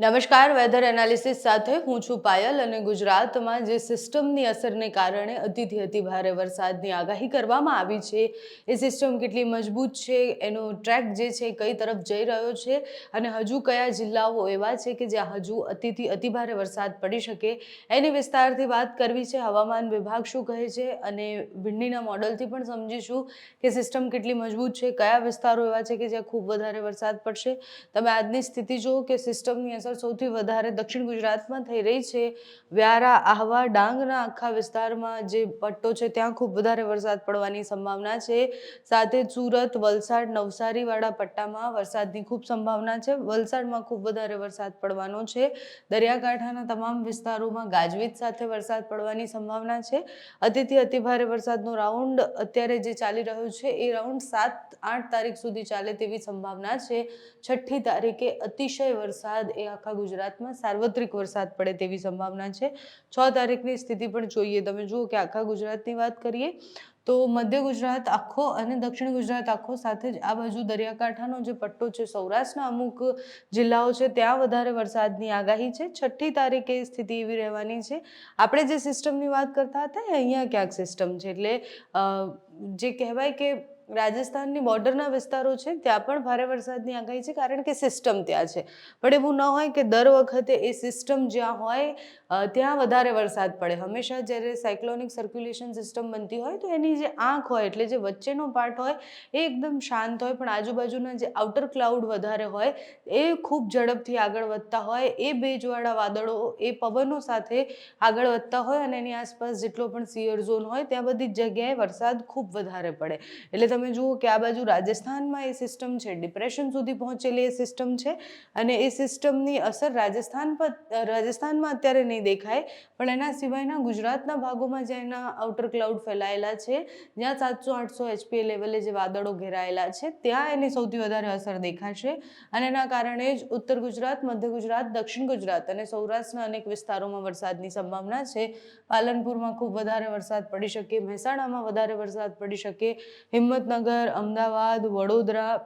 નમસ્કાર weather analysis સાથે હું છું પાયલ અને ગુજરાતમાં જે સિસ્ટમની અસરને કારણે અતિથી અતિ ભારે વરસાદની આગાહી કરવામાં આવી છે, એ સિસ્ટમ કેટલી મજબૂત છે, એનો ટ્રેક જે છે કઈ તરફ જઈ રહ્યો છે અને હજુ કયા જિલ્લાઓ એવા છે કે જ્યાં હજુ અતિથી અતિ ભારે વરસાદ પડી શકે, એની વિસ્તારથી વાત કરવી છે હવામાન વિભાગ શું કહે છે અને ભીંડીના મોડલથી પણ સમજીશું કે સિસ્ટમ કેટલી મજબૂત છે, કયા વિસ્તારો એવા છે કે જ્યાં ખૂબ વધારે વરસાદ પડશે. તમે આજની સ્થિતિ જુઓ કે સિસ્ટમની અસર સૌથી વધારે દક્ષિણ ગુજરાતમાં થઈ રહી છે. વ્યારા, આહવા, ડાંગના આખા વિસ્તારમાં જે પટ્ટો છે, ત્યાં ખૂબ વધારે વરસાદ પડવાની સંભાવના છે. સાથે સુરત, વલસાડ, નવસારીવાળા પટ્ટામાં વરસાદની ખૂબ સંભાવના છે. વલસાડમાં ખૂબ વધારે વરસાદ પડવાનો છે. દરિયાકાંઠાના તમામ વિસ્તારોમાં ગાજવીજ સાથે વરસાદ પડવાની સંભાવના છે. અતિથી અતિભારે વરસાદનો રાઉન્ડ અત્યારે જે ચાલી રહ્યો છે, એ રાઉન્ડ સાત આઠ તારીખ સુધી ચાલે તેવી સંભાવના છે. છઠ્ઠી તારીખે અતિશય વરસાદ એ આખા ગુજરાતમાં સાર્વત્રિક વરસાદ પડે તેવી સંભાવના છે. છ તારીખની સ્થિતિ પણ જોઈએ. તમે જુઓ કે આખા ગુજરાતની વાત કરીએ તો મધ્ય ગુજરાત આખો અને દક્ષિણ ગુજરાત આખો સાથે જ આ બાજુ દરિયાકાંઠાનો જે પટ્ટો છે, સૌરાષ્ટ્રના અમુક જિલ્લાઓ છે, ત્યાં વધારે વરસાદની આગાહી છે. છઠ્ઠી તારીખે સ્થિતિ એવી રહેવાની છે. આપણે જે સિસ્ટમની વાત કરતા હતા અહીંયા ક્યાંક સિસ્ટમ છે. એટલે જે કહેવાય કે રાજસ્થાનની બોર્ડરના વિસ્તારો છે, ત્યાં પણ ભારે વરસાદની આગાહી છે, કારણ કે સિસ્ટમ ત્યાં છે. પણ એવું ન હોય કે દર વખતે એ સિસ્ટમ જ્યાં હોય ત્યાં વધારે વરસાદ પડે. હંમેશા જ્યારે સાયક્લોનિક સર્ક્યુલેશન સિસ્ટમ બનતી હોય, તો એની જે આંખ હોય, એટલે જે વચ્ચેનો પાર્ટ હોય, એ એકદમ શાંત હોય. પણ આજુબાજુના જે આઉટર ક્લાઉડ વધારે હોય, એ ખૂબ ઝડપથી આગળ વધતા હોય. એ ભેજવાળા વાદળો, એ પવનો સાથે આગળ વધતા હોય અને એની આસપાસ જેટલો પણ સિયર ઝોન હોય, ત્યાં બધી જગ્યાએ વરસાદ ખૂબ વધારે પડે. એટલે તમે જુઓ કે આ બાજુ રાજસ્થાનમાં એ સિસ્ટમ છે. ડિપ્રેશન સુધી પહોંચેલી એ સિસ્ટમ છે અને એ સિસ્ટમની અસર રાજસ્થાન પર, રાજસ્થાનમાં અત્યારે નહીં દેખાય, પણ એના સિવાયના ગુજરાતના ભાગોમાં જ્યાં એના આઉટર ક્લાઉડ ફેલાયેલા છે, જ્યાં સાતસો આઠસો એચપીએ લેવલે જે વાદળો ઘેરાયેલા છે, ત્યાં એની સૌથી વધારે અસર દેખાશે અને એના કારણે જ ઉત્તર ગુજરાત, મધ્ય ગુજરાત, દક્ષિણ ગુજરાત અને સૌરાષ્ટ્રના અનેક વિસ્તારોમાં વરસાદની સંભાવના છે. પાલનપુરમાં ખૂબ વધારે વરસાદ પડી શકે, મહેસાણામાં વધારે વરસાદ પડી શકે હિંમતનગર અમદાવાદ, વડોદરા,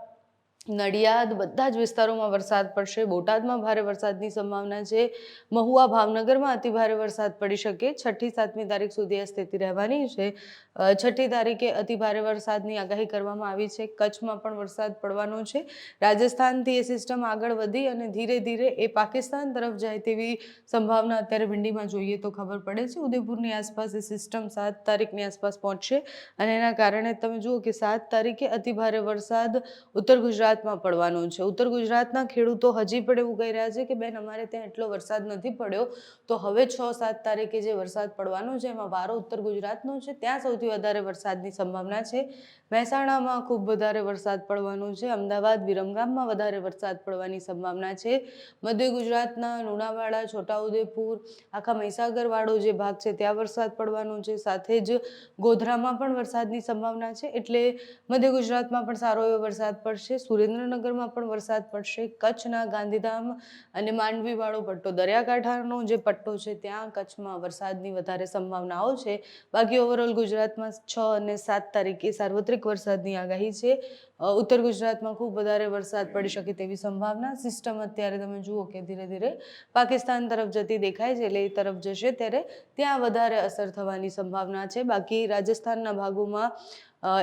નડિયાદ બધા જ વિસ્તારોમાં વરસાદ પડશે. બોટાદમાં ભારે વરસાદની સંભાવના છે. મહુવા ભાવનગરમાં અતિ ભારે વરસાદ પડી શકે. છઠ્ઠી, સાતમી તારીખ સુધી આ સ્થિતિ રહેવાની છે. છઠ્ઠી તારીખે અતિ ભારે વરસાદની આગાહી કરવામાં આવી છે. કચ્છમાં પણ વરસાદ પડવાનો છે. રાજસ્થાનથી એ સિસ્ટમ આગળ વધી અને ધીરે ધીરે એ પાકિસ્તાન તરફ જાય તેવી સંભાવના અત્યારે ભિંડીમાં જોઈએ તો ખબર પડે છે. ઉદયપુરની આસપાસ એ સિસ્ટમ સાત તારીખની આસપાસ પહોંચશે અને એના કારણે તમે જુઓ કે સાત તારીખે અતિ ભારે વરસાદ ઉત્તર ગુજરાતમાં પડવાનો છે. ઉત્તર ગુજરાતના ખેડૂતો હજી પણ એવું કહી રહ્યા છે કે, બેન, અમારે ત્યાં એટલો વરસાદ નથી પડ્યો. તો હવે છ સાત તારીખે જે વરસાદ પડવાનો છે, એમાં વારો ઉત્તર ગુજરાતનો છે. ત્યાં સૌથી વધારે વરસાદની સંભાવના છે. મહેસાણામાં ખૂબ વધારે વરસાદ પડવાનો છે. અમદાવાદ, વિરમગામમાં વધારે વરસાદ પડવાની સંભાવના છે. મધ્ય ગુજરાતના લુણાવાડા, છોટાઉદેપુર, આખા મહીસાગરવાળો જે ભાગ છે ત્યાં વરસાદ પડવાનો છે. સાથે જ ગોધરામાં પણ વરસાદની સંભાવના છે. એટલે મધ્ય ગુજરાતમાં પણ સારો એવો વરસાદ પડશે. સુરેન્દ્રનગરમાં પણ વરસાદ પડશે. કચ્છના ગાંધીધામ અને માંડવીવાળો પટ્ટો, દરિયાકાંઠાનો જે પટ્ટો છે, ત્યાં કચ્છમાં વરસાદની વધારે સંભાવનાઓ છે. બાકી ઓવરઓલ ગુજરાતમાં છ અને સાત તારીખે સાર્વત્રિક વરસાદની આગાહી છે. ઉત્તર ગુજરાતમાં ખૂબ વધારે વરસાદ પડી શકે તેવી સંભાવના સિસ્ટમ અત્યારે તમે જુઓ કે ધીરે ધીરે પાકિસ્તાન તરફ જતી દેખાય છે એટલે એ તરફ જશે ત્યારે ત્યાં વધારે અસર થવાની સંભાવના છે. બાકી રાજસ્થાનના ભાગોમાં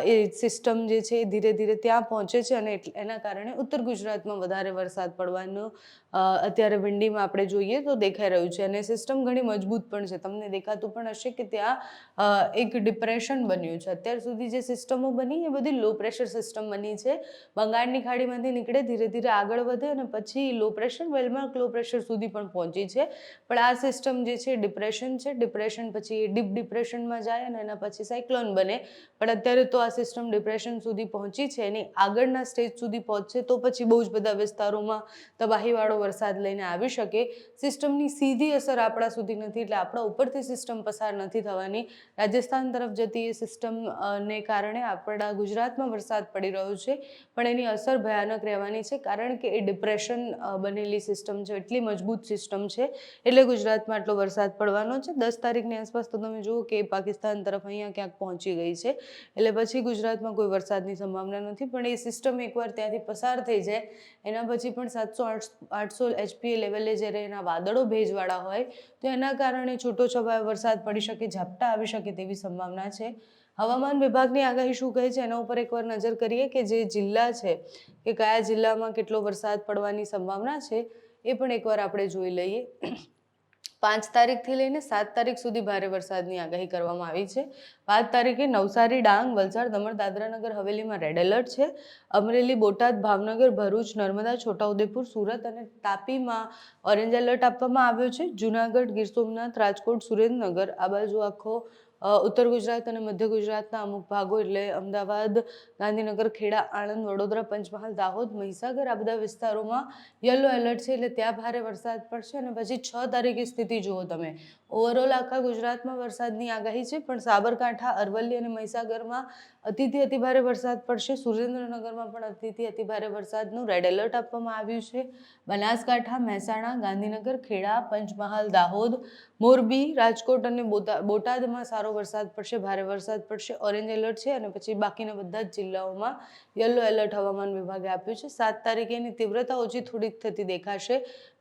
એ સિસ્ટમ જે છે એ ધીરે ધીરે ત્યાં પહોંચે છે અને એના કારણે ઉત્તર ગુજરાતમાં વધારે વરસાદ પડવાનો અત્યારે વિંડીમાં આપણે જોઈએ તો દેખાઈ રહ્યું છે અને સિસ્ટમ ઘણી મજબૂત પણ છે. તમને દેખાતું પણ હશે કે ત્યાં એક ડિપ્રેશન બન્યું છે. અત્યાર સુધી જે સિસ્ટમો બની એ બધી લો પ્રેશર સિસ્ટમ બની છે. બંગાળની ખાડીમાંથી નીકળે, ધીરે ધીરે આગળ વધે અને પછી low pressure well marked low pressure સુધી પણ પહોંચી છે. પણ આ સિસ્ટમ જે છે ડિપ્રેશન છે. ડિપ્રેશન પછી ડીપ ડિપ્રેશનમાં જાય અને એના પછી સાયક્લોન બને. પણ અત્યારે તો આ સિસ્ટમ ડિપ્રેશન સુધી પહોંચી છે. એની આગળના સ્ટેજ સુધી પહોંચશે તો પછી બહુ જ બધા વિસ્તારોમાં તબાહીવાળો વરસાદ લઈને આવી શકે, સિસ્ટમની સીધી અસર આપણા સુધી નથી એટલે આપણા ઉપરથી સિસ્ટમ પસાર નથી થવાની. રાજસ્થાન તરફ જતી એ સિસ્ટમને કારણે આપણા ગુજરાતમાં વરસાદ પડી રહ્યો છે, પણ એની અસર ભયાનક રહેવાની છે, કારણ કે એ ડિપ્રેશન બનેલી સિસ્ટમ છે, એટલી મજબૂત સિસ્ટમ છે, એટલે ગુજરાતમાં આટલો વરસાદ પડવાનો છે. દસ તારીખની આસપાસ તો તમે જુઓ કે પાકિસ્તાન તરફ અહીંયા ક્યાંક પહોંચી ગઈ છે, એટલે પછી ગુજરાતમાં કોઈ વરસાદની સંભાવના નથી, પણ એ સિસ્ટમ એકવાર ત્યાંથી પસાર થઈ જાય, એના પછી પણ સાતસો આઠ આઠસો એચપીએ લેવલે જ્યારે એના વાદળો ભેજવાળા હોય, તો એના કારણે છૂટો છવાયો વરસાદ પડી શકે, ઝાપટા આવી શકે તેવી સંભાવના છે. હવામાન વિભાગની આગાહી શું કહે છે? એના ઉપર એકવાર નજર કરીએ કે જે જિલ્લા છે, કે કયા જિલ્લામાં કેટલો વરસાદ પડવાની સંભાવના છે, એ પણ એકવાર આપણે જોઈ લઈએ. પાંચ તારીખથી લઈને સાત તારીખ સુધી ભારે વરસાદની આગાહી કરવામાં આવી છે. પાંચ તારીખે નવસારી, ડાંગ, વલસાડ, દમણ, દાદરાનગર, હવેલીમાં રેડ એલર્ટ છે. અમરેલી, બોટાદ, ભાવનગર, ભરૂચ, નર્મદા, છોટાઉદેપુર, સુરત અને તાપીમાં ઓરેન્જ એલર્ટ આપવામાં આવ્યો છે. જુનાગઢ, ગીર સોમનાથ, રાજકોટ, સુરેન્દ્રનગર, આ બાજુ આખો ઉત્તર ગુજરાત અને મધ્ય ગુજરાતના અમુક ભાગો એટલે અમદાવાદ, ગાંધીનગર, ખેડા, આણંદ, વડોદરા, પંચમહાલ, દાહોદ, મહીસાગર આ બધા વિસ્તારોમાં યલો એલર્ટ છે એટલે ત્યાં ભારે વરસાદ પડશે અને પછી છ તારીખે સ્થિતિ જુઓ તમે. ઓવરઓલ આખા ગુજરાતમાં વરસાદની આગાહી છે, પણ સાબરકાંઠા, અરવલ્લી અને મહીસાગરમાં અતિથી અતિભારે વરસાદ પડશે. સુરેન્દ્રનગરમાં પણ અતિથી અતિભારે વરસાદનું રેડ એલર્ટ આપવામાં આવ્યું છે. બનાસકાંઠા, મહેસાણા, ગાંધીનગર, ખેડા, પંચમહાલ, દાહોદ, મોરબી, રાજકોટ અને બોટાદમાં સારો વરસાદ પડશે, ભારે વરસાદ પડશે ઓરેન્જ એલર્ટ છે અને પછી બાકીના બધા જ જિલ્લાઓમાં યલો એલર્ટ હવામાન વિભાગે આપ્યું છે. સાત તારીખે એની તીવ્રતા ઓછી થોડીક થતી દેખાશે,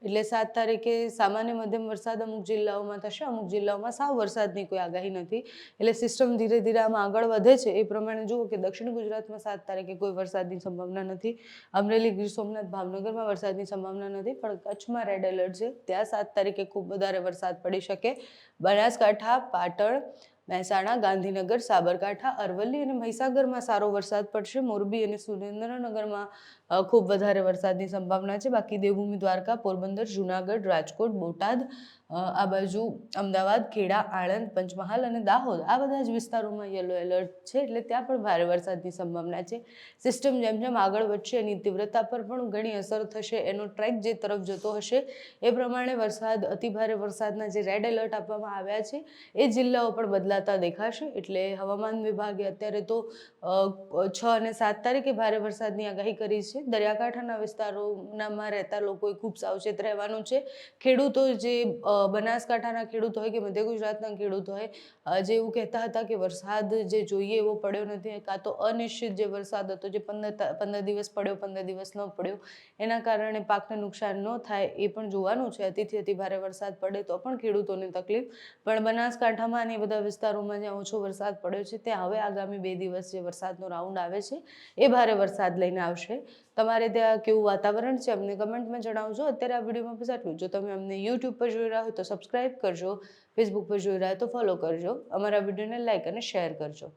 એટલે સાત તારીખે સામાન્ય મધ્યમ વરસાદ અમુક જિલ્લાઓમાં થશે, અમુક જિલ્લાઓમાં સાવ વરસાદની કોઈ આગાહી નથી. એટલે સિસ્ટમ ધીરે ધીરે આમાં આગળ વધે છે. એ પ્રમાણે જુઓ કે દક્ષિણ ગુજરાતમાં સાત તારીખે કોઈ વરસાદની સંભાવના નથી. અમરેલી ગીર સોમનાથ ભાવનગરમાં વરસાદની સંભાવના નથી, પણ કચ્છમાં રેડ એલર્ટ છે. ત્યાં સાત તારીખે ખૂબ વધારે વરસાદ પડી શકે. બનાસકાંઠા, પાટણ મહેસાણા, ગાંધીનગર, સાબરકાંઠા, અરવલ્લી અને મહીસાગરમાં સારો વરસાદ પડશે. મોરબી અને સુરેન્દ્રનગરમાં ખૂબ વધારે વરસાદની સંભાવના છે. બાકી દેવભૂમિ દ્વારકા, પોરબંદર, જુનાગઢ, રાજકોટ, બોટાદ આ બાજુ અમદાવાદ, ખેડા, આણંદ, પંચમહાલ અને દાહોદ. આ બધા જ વિસ્તારોમાં યલો એલર્ટ છે, એટલે ત્યાં પણ ભારે વરસાદની સંભાવના છે. સિસ્ટમ જેમ જેમ આગળ વધશે એની તીવ્રતા પર પણ ઘણી અસર થશે. એનો ટ્રેક જે તરફ જતો હશે, એ પ્રમાણે વરસાદ, અતિભારે વરસાદના જે રેડ એલર્ટ આપવામાં આવ્યા છે, એ જિલ્લાઓ પણ બદલાતા દેખાશે. એટલે હવામાન વિભાગે અત્યારે તો છ અને સાત તારીખે ભારે વરસાદની આગાહી કરી છે. દરિયાકાંઠાના વિસ્તારોનામાં રહેતા લોકોએ ખૂબ સાવચેત રહેવાનું છે. ખેડૂતો જે બનાસકાંઠાના ખેડૂત હોય કે મધ્ય ગુજરાતના ખેડૂત હોય જે એવું કહેતા હતા કે વરસાદ જે જોઈએ એવો પડ્યો નથી, કાં તો અનિશ્ચિત જે વરસાદ હતો, જે પંદર પંદર દિવસ પડ્યો, પંદર દિવસ ન પડ્યો, એના કારણે પાકને નુકસાન ન થાય એ પણ જોવાનું છે. અતિથી અતિ ભારે વરસાદ પડે તો પણ ખેડૂતોને તકલીફ. પણ બનાસકાંઠામાં અને એ બધા વિસ્તારોમાં જ્યાં ઓછો વરસાદ પડ્યો છે, ત્યાં હવે આગામી બે દિવસ જે વરસાદનો રાઉન્ડ આવે છે, એ ભારે વરસાદ લઈને આવશે. તમારે ત્યાં કેવું વાતાવરણ છે, અમને કમેન્ટમાં જણાવજો. અત્યારે આ વિડીયોમાં બસ આટલું જો. તમે અમને યુટ્યુબ પર જોઈ રહ્યા હોય તો સબસ્ક્રાઇબ કરજો ફેસબુક પર જોઈ રહ્યા હોય તો ફોલો કરજો. અમારા વિડીયોને લાઇક અને શેર કરજો.